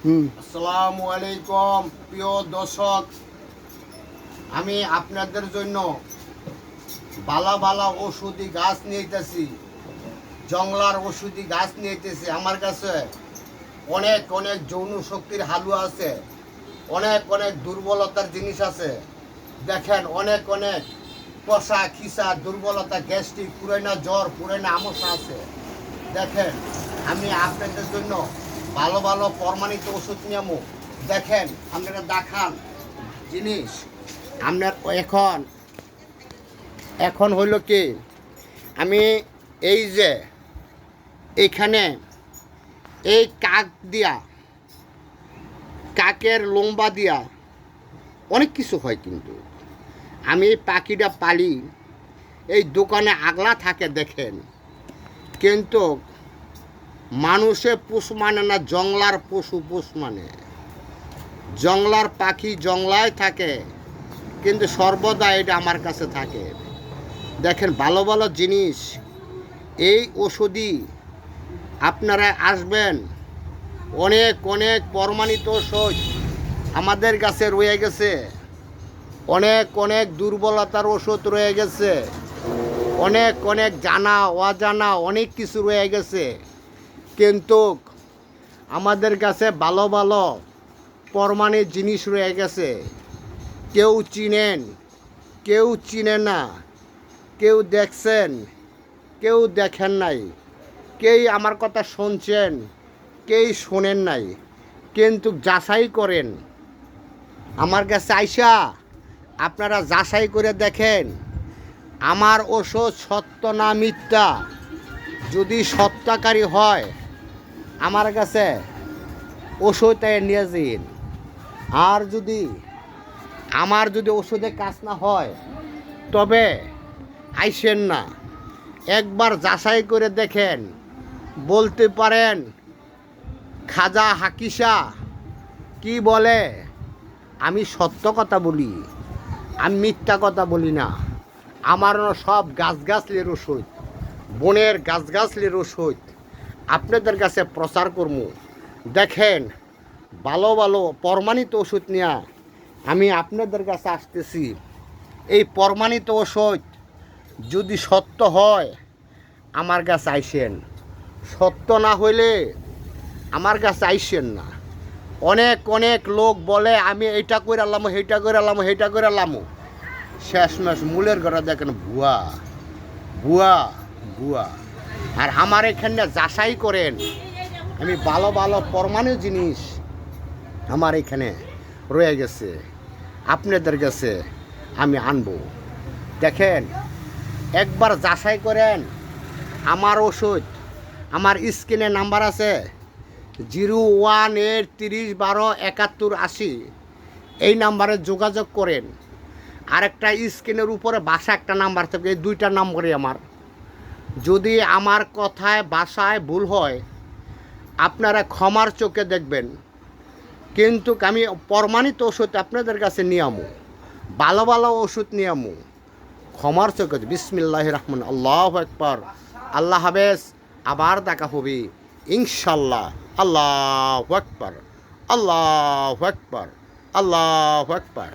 আসসালামু আলাইকুম, প্রিয় দর্শক। আমি আপনাদের জন্য বালা বালা ওষুধি গাছ নিয়েতেছি, জংলার ওষুধি গাছ নিয়েতেছি। আমার কাছে অনেক অনেক যৌন শক্তির হালুয়া আছে, অনেক অনেক দুর্বলতার জিনিস আছে। দেখেন, অনেক অনেক কষা, খিসা, দুর্বলতা, গ্যাস্ট্রিক, পুরানা জ্বর, পুরানা আমসা আছে। দেখেন, আমি আপনাদের জন্য ভালো ভালো প্রমাণিত ওষুধ নিয়মও দেখেন, আপনারা দেখান। জিনিস, আপনার এখন এখন হইল কি? আমি এই যে এইখানে এই কাক দিয়া, কাকের লম্বা দিয়া অনেক কিছু হয় কিন্তু। আমি এই পাখিটা পালি, এই দোকানে আগলা থাকে দেখেন। কিন্তু মানুষে পোষ মানে না, জংলার পশু পোষ মানে। জংলার পাখি জংলায় থাকে, কিন্তু সর্বদা এটা আমার কাছে থাকে। দেখেন, ভালো ভালো জিনিস, এই ওষুধই আপনারা আসবেন, অনেক অনেক প্রমাণিত ওষুধ আমাদের কাছে রয়ে গেছে। অনেক অনেক দুর্বলতার ওষুধ রয়ে গেছে। অনেক অনেক জানা, অজানা অনেক কিছু রয়ে গেছে। কিন্তু আমাদের কাছে ভালো ভালো প্রমাণের জিনিস রয়ে গেছে। কেউ চিনেন, কেউ চিনে না, কেউ দেখছেন, কেউ দেখেন নাই, কেই আমার কথা শুনছেন, কেই শোনেন নাই, কিন্তু যাচাই করেন। আমার কাছে আইসা আপনারা যাচাই করে দেখেন, আমার ওষুধ সত্য না মিথ্যা। যদি সত্যাকারী হয় আমার কাছে ওষুধ নিয়ে আর যদি আমার যদি ওষুধে কাজ না হয়, তবে আইসেন না। একবার যাচাই করে দেখেন। বলতে পারেন, খাজা হাকিসা কি বলে? আমি সত্য কথা বলি, আমি মিথ্যা কথা বলি না। আমার সব গাছগাছলির ওষুধ, বনের গাছগাছলির ওষুধ। আপনাদের কাছে প্রচার করব দেখেন, ভালো ভালো প্রমাণিত ওষুধ নিয়ে আমি আপনাদের কাছে আসতেছি। এই প্রমাণিত ওষুধ যদি সত্য হয়, আমার কাছে আইসেন। সত্য না হইলে আমার কাছে আইসেন না। অনেক অনেক লোক বলে, আমি এইটা করে আলাম সেইটা করে আলাম সেইটা করে আলাম শেষমেশ মূলের ঘরে দেখেন ভুয়া ভুয়া ভুয়া আর আমার এখানে যাচাই করেন। আমি ভালো ভালো পরমাণু জিনিস আমার এখানে রয়ে গেছে, আপনাদের কাছে আমি আনব। দেখেন, একবার যাচাই করেন, আমার ওষুধ, আমার স্ক্রিনে নাম্বার আছে জিরো ওয়ান এইট তিরিশ বারো একাত্তর আশি। এই নাম্বারে যোগাযোগ করেন। আরেকটা স্ক্রিনের উপরে বাসা একটা নাম্বার থাকে, এই দুইটা নম্বরই আমার। যদি আমার কথায়, বাসায় ভুল হয়, আপনারা ক্ষমার চোখে দেখবেন। কিন্তু আমি প্রমাণিত ওষুধ আপনাদের কাছে নিয়ামু ভালো ভালো ওষুধ নিয়ামু ক্ষমার চোখে বিসমিল্লাহ রহমান। আল্লাহ একবার আল্লাহ হাফেজ। আবার দেখা হবে। ইনশাল্লাহ আল্লাহ একবার আল্লাহ একবার আল্লাহ একবার